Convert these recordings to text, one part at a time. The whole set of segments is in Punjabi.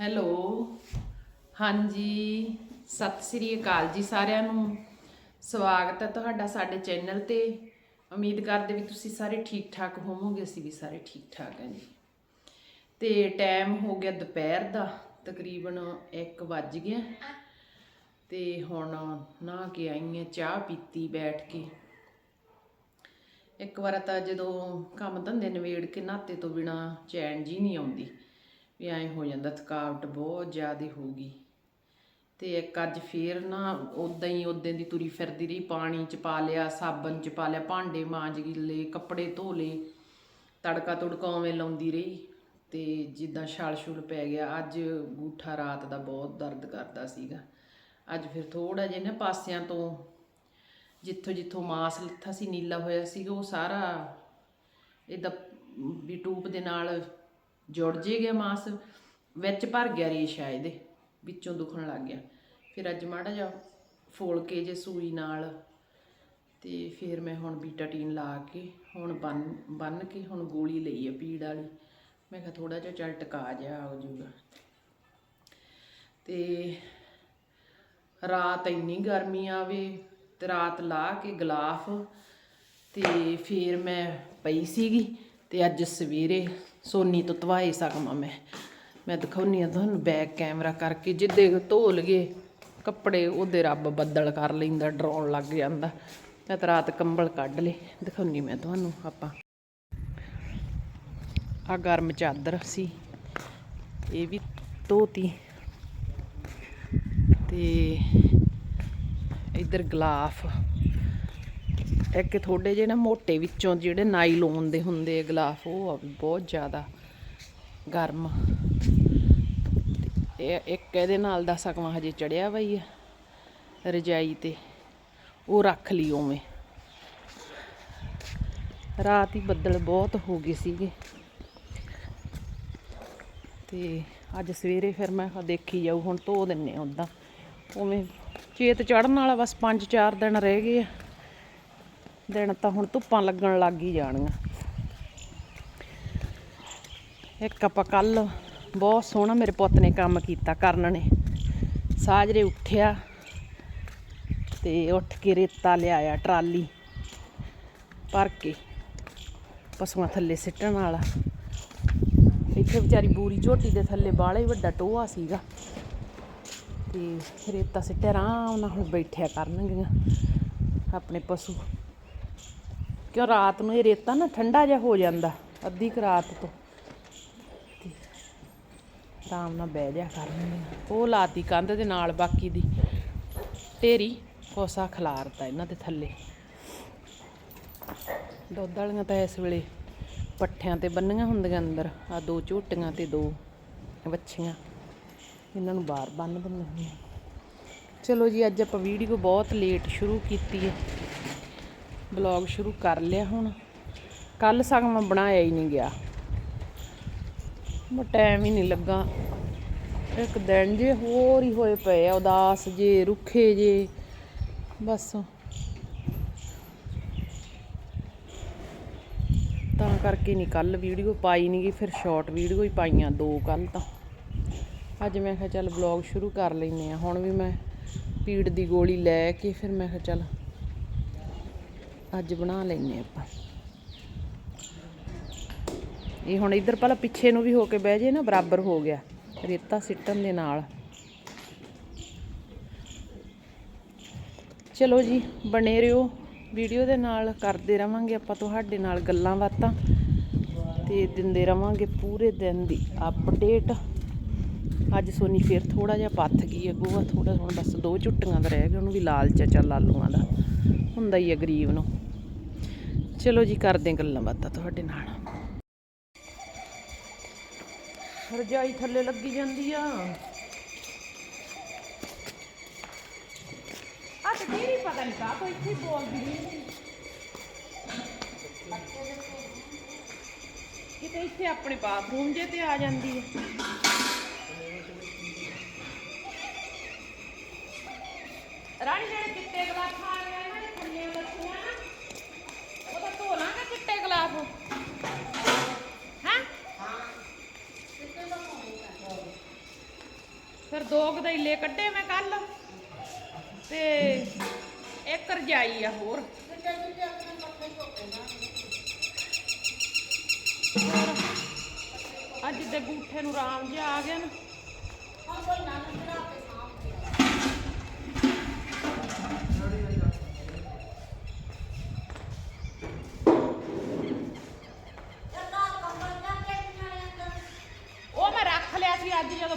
ਹੈਲੋ। ਹਾਂਜੀ, ਸਤਿ ਸ੍ਰੀ ਅਕਾਲ ਜੀ ਸਾਰਿਆਂ ਨੂੰ। ਸਵਾਗਤ ਹੈ ਤੁਹਾਡਾ ਸਾਡੇ ਚੈਨਲ ਤੇ। ਉਮੀਦ ਕਰਦੇ ਵੀ ਤੁਸੀਂ ਸਾਰੇ ਠੀਕ ਠਾਕ ਹੋਵੋਗੇ, ਅਸੀਂ ਵੀ ਸਾਰੇ ਠੀਕ ਠਾਕ ਹਾਂ ਜੀ। ਤੇ ਟਾਈਮ ਹੋ ਗਿਆ ਦੁਪਹਿਰ ਦਾ, ਤਕਰੀਬਨ 1 ਵੱਜ ਗਿਆ। ਤੇ ਹੁਣ ਨਹਾ ਕੇ ਆਈ ਹਾਂ, ਚਾਹ ਪੀਤੀ ਬੈਠ ਕੇ। ਇੱਕ ਵਾਰ ਤਾਂ ਜਦੋਂ ਕੰਮ ਧੰਦੇ ਨਵੇੜ ਕੇ ਨਾਤੇ ਤੋਂ ਬਿਨਾ ਚੈਨ ਜੀ ਨਹੀਂ ਆਉਂਦੀ। ਵੀ ਐਂ ਹੋ ਜਾਂਦਾ, ਥਕਾਵਟ ਬਹੁਤ ਜ਼ਿਆਦਾ ਹੋ ਗਈ। ਤੇ ਇੱਕ ਅੱਜ ਫੇਰ ਨਾ ਉਦਾਂ ਹੀ ਉਦਾਂ ਦੀ ਤੁਰੀ ਫਿਰਦੀ ਰਹੀ, ਪਾਣੀ ਚ ਪਾ ਲਿਆ, ਸਾਬਣ ਚ ਪਾ ਲਿਆ, ਭਾਂਡੇ ਮਾਂਜ ਗਿੱਲੇ ਕੱਪੜੇ ਧੋ ਲਏ ਤੜਕਾ ਤੁੜਕਾ ਉਵੇਂ ਲਾਉਂਦੀ ਰਹੀ। ਤੇ ਜਿੱਦਾਂ ਛਾਲ ਛੁਲ ਪੈ ਗਿਆ, ਅੱਜ ਗੂਠਾ ਰਾਤ ਦਾ ਬਹੁਤ ਦਰਦ ਕਰਦਾ ਸੀਗਾ। ਅੱਜ ਫਿਰ ਥੋੜਾ ਜਿਹਾ ਨਾ ਪਾਸਿਆਂ ਤੋਂ ਜਿੱਥੋਂ ਜਿੱਥੋਂ ਮਾਸ ਲੱਥਾ ਸੀ, ਨੀਲਾ ਹੋਇਆ ਸੀ ਉਹ ਸਾਰਾ ਇਹਦਾ ਵੀ ਟੂਪ ਦੇ ਨਾਲ ਜੁੜ ਜੇ ਗਿਆ ਮਾਸ, ਵਿੱਚ ਭਰ ਗਿਆ ਰੇਸ਼ਾ ਇਹਦੇ, ਵਿੱਚੋਂ ਦੁਖਣ ਲੱਗ ਗਿਆ। ਫਿਰ ਅੱਜ ਮਾੜਾ ਜਿਹਾ ਫੋਲ ਕੇ ਜੇ ਸੂਈ ਨਾਲ, ਤੇ ਫਿਰ ਮੈਂ ਹੁਣ ਬੀਟਾਟੀਨ ਲਾ ਕੇ, ਹੁਣ ਬੰਨ ਬੰਨ ਕੇ ਹੁਣ ਗੋਲੀ ਲਈ ਆ ਪੀੜ ਵਾਲੀ। ਮੈਂ ਕਿਹਾ ਥੋੜਾ ਜਿਹਾ ਚੱਲ ਟਕਾ ਜਾ ਹੋ ਜੂਗਾ ਤੇ ਰਾਤ ਇੰਨੀ ਗਰਮੀ ਆਵੇ, ਤੇ ਰਾਤ ਲਾ ਕੇ ਗਲਾਫ, ਤੇ ਫਿਰ ਮੈਂ ਪਈ ਸੀਗੀ। ਤੇ ਅੱਜ ਸਵੇਰੇ ਸੋਨੀ ਤੋਂ ਧਵਾਏ ਸਕਮਾ ਮੈਂ। ਮੈਂ ਦਿਖਾਉਣੀ ਆ ਤੁਹਾਨੂੰ ਬੈਕ ਕੈਮਰਾ ਕਰਕੇ, ਜਿੱਦੇ ਧੋ ਲਗੇ ਕੱਪੜੇ ਉਹਦੇ ਰੱਬ ਬੱਦਲ ਕਰ ਲੈਂਦਾ, ਡਰਾਉਣ ਲੱਗ ਜਾਂਦਾ। ਮੈਂ ਤਾਂ ਰਾਤ ਕੰਬਲ ਕੱਢ ਲੇ ਦਿਖਾਉਣੀ ਮੈਂ ਤੁਹਾਨੂੰ ਆਪਾਂ। ਆ ਗਰਮ ਚਾਦਰ ਸੀ, ਇਹ ਵੀ ਧੋਤੀ। ਤੇ ਇਧਰ ਗਲਾਫ। ਇੱਕ ਥੋੜੇ ਜਿਹੇ ਨਾ ਮੋਟੇ ਵਿੱਚੋਂ ਜਿਹੜੇ ਨਾਈਲੋਨ ਦੇ ਹੁੰਦੇ ਆ ਗਲਾਫ, ਉਹ ਆ ਵੀ ਬਹੁਤ ਜ਼ਿਆਦਾ ਗਰਮ। ਇਹ ਇੱਕ ਇਹਦੇ ਨਾਲ ਦਾ ਸਕਵਾ ਹਜੇ ਚੜਿਆ ਵਈ ਆ, ਰਜਾਈ ਤੇ। ਉਹ ਰੱਖ ਲਈ ਉਵੇਂ। ਰਾਤ ਹੀ ਬੱਦਲ ਬਹੁਤ ਹੋ ਗਏ ਸੀਗੇ। ਤੇ ਅੱਜ ਸਵੇਰੇ ਫਿਰ ਮੈਂ ਦੇਖੀ ਜਾਊ, ਹੁਣ ਧੋ ਦਿੰਨੇ ਆ ਉਦਾਂ ਉਵੇਂ ਚੇਤ ਚੜਨ ਵਾਲਾ ਬਸ 5-4 ਦਿਨ ਰਹਿ ਗਏ ਆ। ਦਿਨ ਤਾਂ ਹੁਣ ਧੁੱਪਾਂ ਲੱਗਣ ਲੱਗ ਹੀ ਜਾਣੀਆਂ ਇੱਕ ਆਪਾਂ ਕੱਲ ਬਹੁਤ ਸੋਹਣਾ ਮੇਰੇ ਪੁੱਤ ਨੇ ਕੰਮ ਕੀਤਾ ਕਰਨ ਨੇ। ਸਾਜਰੇ ਉੱਠਿਆ ਤੇ ਉੱਠ ਕੇ ਰੇਤਾ ਲਿਆਇਆ ਟਰਾਲੀ ਭਰ ਕੇ। ਪਸ਼ੂਆਂ ਥੱਲੇ ਸਿੱਟਣ ਵਾਲਾ। ਇੱਥੇ ਵਿਚਾਰੀ ਬੂਰੀ ਝੋਟੀ ਦੇ ਥੱਲੇ ਬਾਹਲਾ ਹੀ ਵੱਡਾ ਟੋਆ ਸੀਗਾ। ਤੇ ਰੇਤਾ ਸਿੱਟਿਆ ਆਰਾਮ ਨਾਲ ਹੁਣ ਬੈਠਿਆ ਕਰਨਗੀਆਂ ਆਪਣੇ ਪਸ਼ੂ। ਕਿਉਂ ਰਾਤ ਨੂੰ ਇਹ ਰੇਤਾ ਨਾ ਠੰਡਾ ਜਿਹਾ ਹੋ ਜਾਂਦਾ, ਅੱਧੀ ਕੁ ਰਾਤ ਤੋਂ। ਆਰਾਮ ਨਾਲ ਬਹਿ ਜਾ ਕਰਨਗੀਆਂ ਉਹ ਲਾਤੀ ਕੰਧ ਦੇ ਨਾਲ ਬਾਕੀ ਦੀ। ਢੇਰੀ ਕੋਸਾ ਖਲਾਰਤਾ ਇਹਨਾਂ ਦੇ ਥੱਲੇ। ਦੁੱਧ ਵਾਲੀਆਂ ਤਾਂ ਇਸ ਵੇਲੇ ਪੱਠਿਆਂ ਤੇ ਬੰਨੀਆਂ ਹੁੰਦੀਆਂ ਅੰਦਰ। ਆ ਦੋ ਝੋਟੀਆਂ ਤੇ ਦੋ ਵੱਛੀਆਂ। ਇਹਨਾਂ ਨੂੰ ਬਾਹਰ ਬੰਨ ਦਿੰਦੇ ਹੁੰਦੇ ਚਲੋ ਜੀ, ਅੱਜ ਆਪਾਂ ਵੀਡੀਓ ਬਹੁਤ ਲੇਟ ਸ਼ੁਰੂ ਕੀਤੀ ਹੈ ਬਲੌਗ ਸ਼ੁਰੂ ਕਰ ਲਿਆ ਹੁਣ। ਕੱਲ ਸਗੋਂ ਬਣਾਇਆ ਹੀ ਨਹੀਂ ਗਿਆ। ਮੈਂ ਟਾਈਮ ਹੀ ਨਹੀਂ ਲੱਗਾ। ਇੱਕ ਦਿਨ ਜੇ ਹੋਰ ਹੀ ਹੋਏ ਪਏ ਆ, ਉਦਾਸ ਜੇ, ਰੁੱਖੇ ਜੇ, ਬਸ। ਤਾਂ ਕਰਕੇ ਨਹੀਂ ਕੱਲ ਵੀਡੀਓ ਪਾਈ ਨਹੀਂ ਗਈ, ਫਿਰ ਸ਼ਾਰਟ ਵੀਡੀਓ ਹੀ ਪਾਈਆਂ ਦੋ ਕੱਲ ਤਾਂ। ਅੱਜ ਮੈਂ ਕਿਹਾ ਚੱਲ ਵਲੌਗ ਸ਼ੁਰੂ ਕਰ ਲੈਨੇ ਆ ਹੁਣ ਵੀ ਮੈਂ ਪੀੜ ਦੀ ਗੋਲੀ ਲੈ ਕੇ ਫਿਰ ਮੈਂ ਕਿਹਾ ਚੱਲ ਅੱਜ ਬਣਾ ਲੈਨੇ ਆਪਾਂ। ਇਹ ਹੁਣ ਇੱਧਰ ਪਹਿਲਾਂ ਪਿੱਛੇ ਨੂੰ ਵੀ ਹੋ ਕੇ ਬਹਿ ਜੇ ਨਾ, ਬਰਾਬਰ ਹੋ ਗਿਆ। ਰੇਤਾ ਸਿੱਟਣ ਦੇ ਨਾਲ। ਚਲੋ ਜੀ, ਬਣੇ ਰਿਓ ਵੀਡੀਓ ਦੇ ਨਾਲ ਕਰਦੇ ਰਵਾਂਗੇ ਆਪਾਂ ਤੁਹਾਡੇ ਨਾਲ ਗੱਲਾਂ ਬਾਤਾਂ। ਤੇ ਦਿੰਦੇ ਰਵਾਂਗੇ ਪੂਰੇ ਦਿਨ ਦੀ ਅਪਡੇਟ ਅੱਜ ਸੋਨੀ ਫਿਰ ਥੋੜਾ ਜਿਹਾ ਪੱਥ ਗਈ ਹੈ, ਗੋਹਾ ਥੋੜਾ ਹੁਣ ਬਸ ਦੋ ਝੁੱਟੀਆਂ ਦਾ ਰਹਿ ਗਿਆ, ਉਹਨੂੰ ਵੀ ਲਾਲ ਚਾਚਾ ਲਾਲੂਆਂ ਦਾ। ਹੁੰਦਾ ਹੀ ਹੈ ਗਰੀਬ ਨੂੰ। ਚਲੋ ਜੀ, ਕਰਦੇ ਗੱਲਾਂ ਬਾਤਾਂ ਤੁਹਾਡੇ ਨਾਲ। ਰਜਾਈ ਥੱਲੇ ਲੱਗੀ ਜਾਂਦੀ ਆ। ਆ ਤੇ ਮੇਰੀ ਪਤਾ ਨਹੀਂ ਕਾ ਕੋਈ ਇੱਥੇ ਬੋਲਦੀ ਨਹੀਂ ਕਿਤੇ ਇੱਥੇ ਆਪਣੇ ਬਾਥਰੂਮ ਜੇ ਤੇ ਆ ਜਾਂਦੀ ਹੈ। ਰਾਣੀ ਜਿਹੜੇ ਚਿੱਟੇ ਗਲਾਫ ਆ ਗਏ ਨਾ ਇਹ ਥੱਲੇ ਲੱਥੀਆਂ ਨਾ ਉਹਦਾ ਧੋ ਲਾਂਗੇ ਚਿੱਟੇ ਗਲਾਫ ਹੈਂ? ਫਿਰ ਦੋ ਗਦੈਲੇ ਕੱਢੇ ਮੈਂ ਕੱਲ, ਤੇ ਇੱਕ ਰਜਾਈ ਆ ਹੋਰ। ਅੱਜ ਦੇ ਗੂਠੇ ਨੂੰ ਰਾਮ ਜਿਹਾ ਆ ਗਿਆ ਨਾ। ਉਹ ਮੈਂ ਰੱਖ ਲਿਆ ਸੀ ਅੱਜ ਜਦੋਂ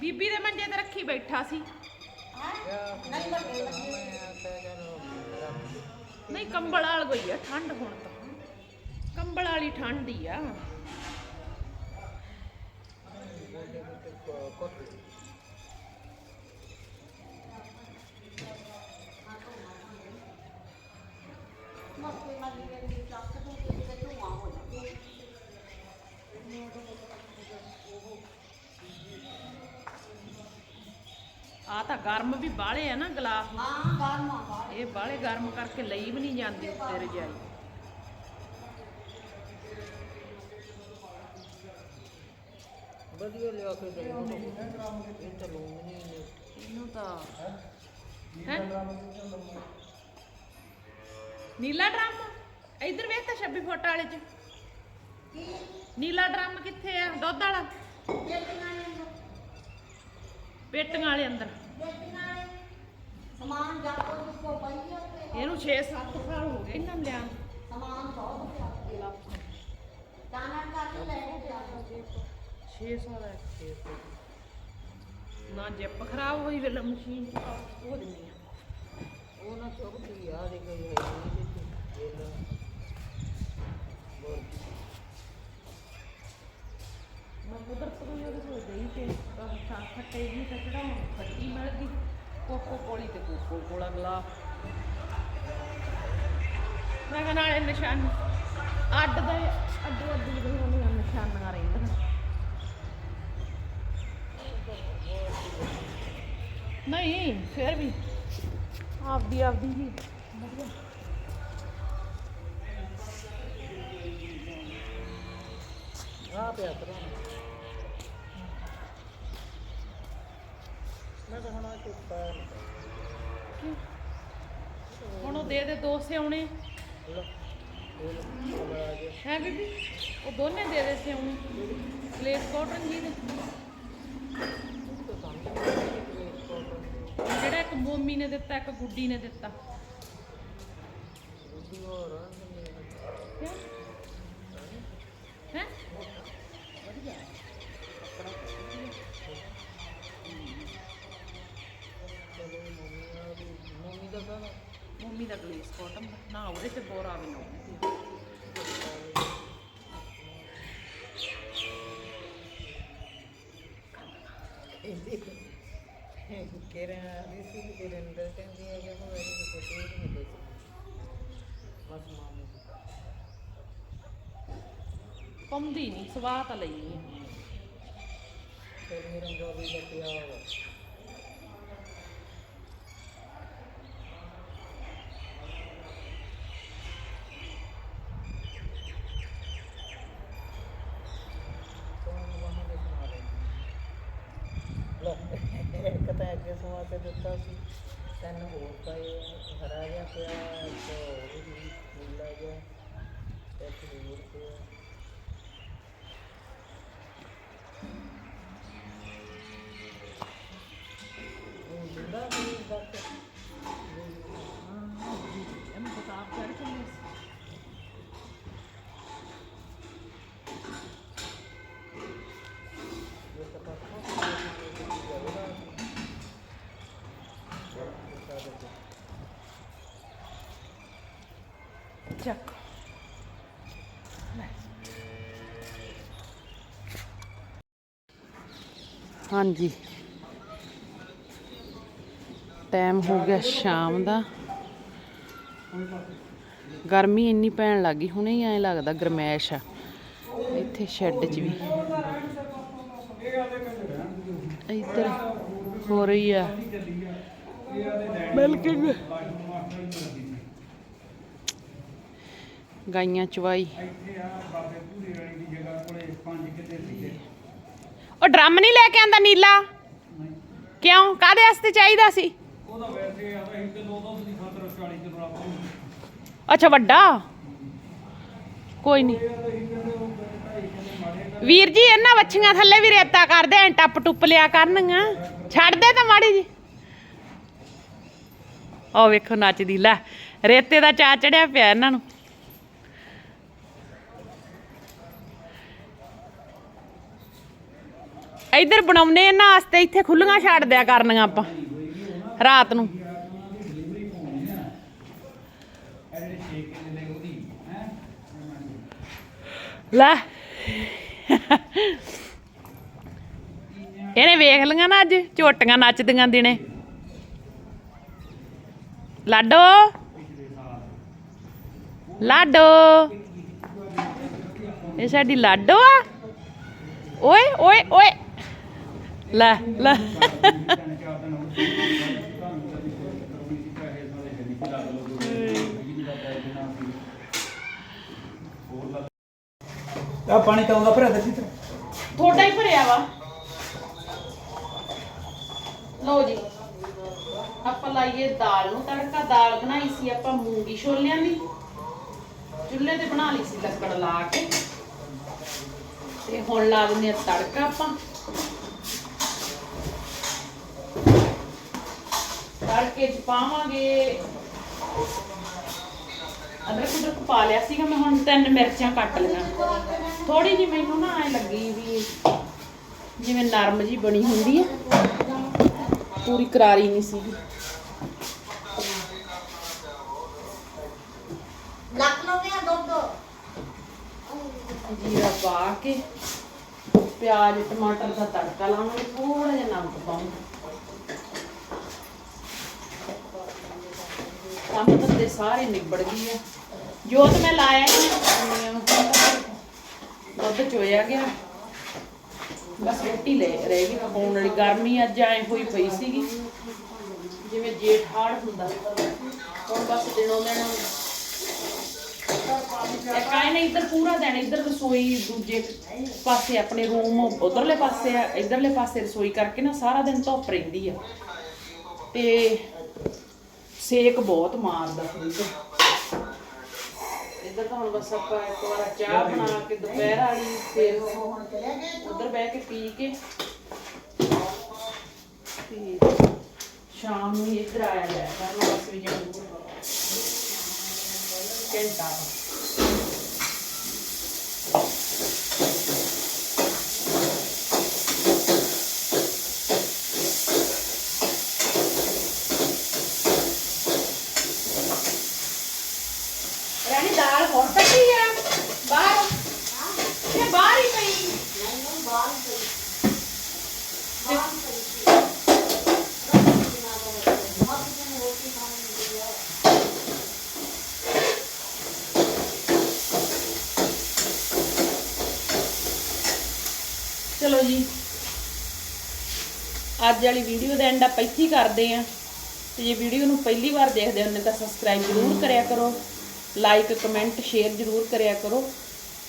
ਬੀਬੀ ਦੇ ਮੰਜੇ ਤੇ ਰੱਖੀ ਬੈਠਾ ਸੀ। ਮੈਂ ਆ ਨਹੀਂ, ਕੰਬਲ ਵਾਲ ਗਈ ਆ, ਠੰਡ ਹੁਣ ਤਾਂ। ਕੰਬਲ ਵਾਲੀ ਠੰਡ ਹੀ ਆ। ਬੋਲੇ ਤੇ ਆ ਤਾਂ ਗਰਮ ਵੀ ਬਾਹਲੇ ਆ ਨਾ ਗਲਾਸ ਇਹ ਬਾਹਲੇ ਗਰਮ ਕਰਕੇ ਲਈ ਵੀ ਨਹੀਂ ਜਾਂਦੀ ਉੱਤੇ ਰਜਾਈ ਵਧੀਆ ਲਿਆ ਕੇ ਦੇ। ਇਹ ਤਾਂ ਲੂਣ ਨਹੀਂ ਇਹਨੂੰ ਤਾਂ ਹੈ? ਨੀਲਾ ਡਰਮ ਇਧਰ ਵੇਖ ਤਾਂ 26 ਫੁੱਟ ਵਾਲੇ ਚ। ਨੀਲਾ ਡਰਮ ਕਿੱਥੇ ਆ? ਦੁੱਧ ਵਾਲਾ। ਪੇਟੀਆਂ ਵਾਲੇ ਅੰਦਰ। ਸਮਾਨ ਜਾਪੋ ਜਿੱਕੋ ਪਈ ਆ ਤੇ ਇਹਨੂੰ 6-7 ਸਾਲ ਹੋ ਗਏ ਇਹਨਾਂ ਲਿਆ। ਸਮਾਨ ਬਹੁਤ ਪਿਆ ਦਾਣਾ ਕਰ ਲੈ ਪਿਆ 6 ਸਾਲ ਹੈ ਨਾ ਜਿੱਪ ਖਰਾਬ ਹੋਈ ਵੇਲੇ ਮਸ਼ੀਨ ਕੇ ਧੋ ਦਿੰਦੀ ਆ। ਉਹ ਨਾ ਚੁੱਕਦੀ ਆ ਦੇ ਗਈ ਹੈ ਇਹਦੇ ਤੇ ਇਹ ਲੈ। ਨੂੰ ਉਹਦੇ ਕੋਲ ਗਈ ਤੇ ਤਾਂ ਖੱਟੇ ਕੋਕੋ ਕੋਲੀ ਤੇ ਕੋਕੋ ਕੋਲਾ ਗਲਾ ਮੈਂ ਕਿਹਾ ਨਾਲੇ ਨਿਸ਼ਾਨ, ਅੱਡ ਦੇ, ਅੱਡੋ ਅੱਡੀ ਦੇ ਹੋਣੀਆਂ ਨਿਸ਼ਾਨੀਆਂ ਰਹਿੰਦੀਆਂ ਨਹੀਂ, ਫਿਰ ਵੀ। ਆਪਦੀ ਆਪਦੀ ਹੀ। ਵਧੀਆ। ਆ ਪਿਆ ਤਰਾ ਮੈਂ ਤਾਂ ਹੁਣ ਉਹ ਦੇ ਦੇ ਦੋ ਸਿਉਣੇ। ਹੈ ਬੀਬੀ? ਉਹ ਦੋਨੇ ਦੇ ਦੇ ਸਿਉਣੇ। ਗਲੇਸ ਕਾਟਨ ਜੀ ਦੇ। ਜਿਹੜਾ ਇੱਕ ਮੋਮੀ ਨੇ ਦਿੱਤਾ ਇੱਕ ਗੁੱਡੀ ਨੇ ਦਿੱਤਾ। ਕਿਉਂ ਹੈ ਚਲੋ ਮੰਮੀ ਆ ਵੀ ਮੰਮੀ ਦਾ ਕਹਣਾ ਮੋਮੀ ਦਾ ਗਲੇਸ ਕਾਟਨ ਦਾ ਨਾ ਉਹਦੇ ਤੇ ਬੋਰਾ ਵੀ ਨਾ ਕਿਹੜਾ ਰਿਸੀ ਦੇ ਅੰਦਰ ਕਹਿੰਦੀ ਹੈ ਕਿ ਉਹ ਇਹ ਕੁਝ ਨਹੀਂ ਦੇ ਬਸ ਮਾਮੂ ਪੰਦੀ ਨਹੀਂ ਸਵਾਹ ਤਾਂ ਲਈ ਹੈ ਫਿਰ ਮੇਰਾ ਗੋਬੀ ਦਾ ਪਿਆ ਹੋਇਆ ਕੌਣ ਵਹਾਂ ਦੇ ਸੁਣਾ ਰਹੇ ਪੈ ਕੇ ਤਾਂ ਕੇ ਦਿੱਤਾ ਸੀ। ਤਿੰਨ ਹੋਰ ਪਏ ਆ, ਹਰਾ ਜਿਹਾ ਪਿਆ ਇੱਕ ਉਹ ਵੀ ਨੀਲਾ ਜਿਹਾ ਇੱਕ ਹੋਰ ਪਿਆ। ਹਾਂਜੀ। ਟਾਈਮ ਹੋ ਗਿਆ ਸ਼ਾਮ ਦਾ। ਗਰਮੀ ਇੰਨੀ ਪੈਣ ਲੱਗੀ ਹੁਣੇ ਹੀ ਐਂ ਲੱਗਦਾ ਗਰਮੈਸ਼ ਆ। ਇੱਥੇ ਸ਼ੈੱਡ 'ਚ ਵੀ। ਇੱਧਰ ਹੋ ਰਹੀ ਆ। ਮਿਲਕਿੰਗ ਗਾਈਆਂ ਚਵਾਈ ਉਹ ਡਰਮ ਨਹੀਂ ਲੈ ਕੇ ਆਂਦਾ ਨੀਲਾ? ਕਿਉਂ? ਕਾਦੇ ਵਾਸਤੇ ਚਾਹੀਦਾ ਸੀ? ਅੱਛਾ, ਵੱਡਾ? ਕੋਈ ਨਹੀਂ। ਵੀਰ ਜੀ, ਇਹਨਾਂ ਵੱਛੀਆਂ ਥੱਲੇ ਵੀ ਰੇਤਾ ਕਰਦੇ, ਐ ਟੱਪ ਟੁੱਪ ਲਿਆ ਕਰਨਗੀਆਂ। ਛੱਡ ਦੇ ਤਾਂ ਮਾੜੀ ਜੀ। ਉਹ ਵੇਖੋ, ਨੱਚਦੀ, ਲੈ। ਰੇਤੇ ਦਾ ਚਾ ਚੜਿਆ ਪਿਆ ਇਹਨਾਂ ਨੂੰ। ਇੱਧਰ ਬਣਾਉਨੇ ਇਹਨਾਂ ਵਾਸਤੇ ਇੱਥੇ ਖੁੱਲੀਆਂ ਛੱਡ ਦਿਆ ਕਰਨੀਆਂ ਆਪਾਂ। ਰਾਤ ਨੂੰ। ਲੈ। ਇਹਨੇ ਵੇਖ ਲੀਆਂ ਨਾ ਅੱਜ, ਝੋਟੀਆਂ ਨੱਚਦੀਆਂ ਦਿਨੇ। ਲਾਡੋ। ਲਾਡੋ। ਇਹ ਸਾਡੀ ਲਾਡੋ ਆ। ਓਏ ਓਏ ਓਏ। ਲੈ ਲੈ। ਆ ਪਾਣੀ ਤਾਂ ਆਉਂਦਾ ਭਰਿਆ ਦਿੱਤੀ ਤੇ। ਥੋੜਾ ਹੀ ਭਰਿਆ ਵਾ। ਲਓ ਜੀ ਆਪਾਂ ਲਾਈਏ ਦਾਲ ਨੂੰ ਤੜਕਾ। ਦਾਲ ਬਣਾਈ ਸੀ ਆਪਾਂ ਮੂੰਗੀ ਛੋਲਿਆਂ ਦੀ। ਚੁੱਲ੍ਹੇ ਤੇ ਬਣਾ ਲਈ ਸੀ ਲੱਕੜ ਲਾ ਕੇ। ਤੇ ਹੁਣ ਲਾ ਦਿੰਦੇ ਆ ਤੜਕਾ ਆਪਾਂ। ਤੜਕੇ ਚ ਪਾਵਾਂਗੇ। ਅਦਰਕ ਉਦਰਕ ਪਾ ਲਿਆ ਸੀਗਾ ਮੈਂ ਹੁਣ ਤਿੰਨ ਮਿਰਚਾਂ ਕੱਟ ਲਈਆਂ। ਥੋੜੀ ਜਿਹੀ ਮੈਨੂੰ ਨਾ ਐ ਲੱਗੀ ਵੀ ਜਿਵੇਂ ਨਰਮ ਜੀ ਬਣੀ ਹੁੰਦੀ ਹੈ ਪੂਰੀ ਕਰਾਰੀ ਨਹੀਂ ਸੀਗੀ। ਲੱਕ ਲੋਗੇ ਆ ਦੁੱਧ? ਜੀਰਾ ਪਾ ਕੇ ਪਿਆਜ਼ ਟਮਾਟਰ ਦਾ ਤੜਕਾ ਲਾਵਾਂਗੇ ਥੋੜਾ ਜਿਹਾ ਨਮਕ ਪਾਵਾਂਗੇ ਕੰਮ ਧੰਦੇ ਸਾਰੇ ਨਿਬੜ ਗਏ ਆ। ਜੋਤ ਮੈਂ ਲਾਇਆ ਦੁੱਧ ਚੋਇਆ ਗਿਆ। ਬਸ ਰੋਟੀ ਲੈ ਰਹਿ ਗਈ। ਪਕਾਉਣ ਵਾਲੀ ਗਰਮੀ ਅੱਜ ਐ ਹੋਈ ਪਈ ਸੀਗੀ। ਜਿਵੇਂ ਜੇਠ ਹਾੜ ਹੁੰਦਾ। ਹੁਣ ਬਸ ਦਿਨੋਂ ਦਿਨ ਇੱਕ ਨੇ ਇੱਧਰ ਪੂਰਾ ਦਿਨ। ਇੱਧਰ ਰਸੋਈ ਦੂਜੇ ਪਾਸੇ ਆਪਣੇ ਰੂਮ ਉਧਰਲੇ ਪਾਸੇ ਆ, ਇਧਰਲੇ ਪਾਸੇ ਰਸੋਈ ਕਰਕੇ ਨਾ ਸਾਰਾ ਦਿਨ ਧੁੱਪ ਰਹਿੰਦੀ ਆ। ਤੇ ਸੇਕ ਬਹੁਤ ਮਾਰਦਾ ਇੱਧਰ ਤਾਂ ਹੁਣ ਬਸ ਆਪਾਂ ਇੱਕ ਵਾਰ ਚਾਹ ਬਣਾ ਕੇ ਦੁਪਹਿਰ ਵਾਲੀ ਫਿਰ ਉਧਰ ਬਹਿ ਕੇ ਪੀ ਕੇ ਤੇ ਸ਼ਾਮ ਨੂੰ ਇੱਧਰ ਆਇਆ ਜਾਇਆ ਕਰਨਾ ਬਸ ਵੀ ਜਦੋਂ ਘੰਟਾ ਹੋਰ ਕੱਟੀ ਆ। ਬਾਹਰ। ਇਹ ਬਾਹਰ ਹੀ ਪਈ। ਚਲੋ ਜੀ। ਅੱਜ ਵਾਲੀ ਵੀਡੀਓ ਦਾ ਐਂਡ ਆਪਾਂ ਇੱਥੇ ਕਰਦੇ ਆਂ ਤੇ ਜੇ ਵੀਡੀਓ ਨੂੰ ਪਹਿਲੀ ਵਾਰ ਦੇਖਦੇ ਹੋ ਤਾਂ ਸਬਸਕ੍ਰਾਈਬ ਜ਼ਰੂਰ ਕਰਿਆ ਕਰੋ। ਲਾਈਕ ਕਮੈਂਟ ਸ਼ੇਅਰ ਜ਼ਰੂਰ ਕਰਿਆ ਕਰੋ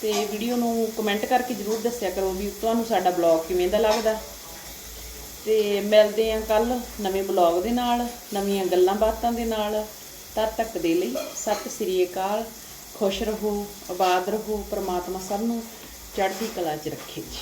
ਤੇ ਵੀਡੀਓ ਨੂੰ ਕਮੈਂਟ ਕਰਕੇ ਜ਼ਰੂਰ ਦੱਸਿਆ ਕਰੋ ਵੀ ਤੁਹਾਨੂੰ ਸਾਡਾ ਬਲੌਗ ਕਿਵੇਂ ਦਾ ਲੱਗਦਾ। ਤੇ ਮਿਲਦੇ ਆਂ ਕੱਲ ਨਵੇਂ ਬਲੌਗ ਦੇ ਨਾਲ, ਨਵੀਆਂ ਗੱਲਾਂ ਬਾਤਾਂ ਦੇ ਨਾਲ। ਤਦ ਤੱਕ ਦੇ ਲਈ ਸਤਿ ਸ੍ਰੀ ਅਕਾਲ। ਖੁਸ਼ ਰਹੋ, ਆਬਾਦ ਰਹੋ, ਪ੍ਰਮਾਤਮਾ ਸਭ ਨੂੰ ਚੜ੍ਹਦੀ ਕਲਾ 'ਚ ਰੱਖੇ ਜੀ।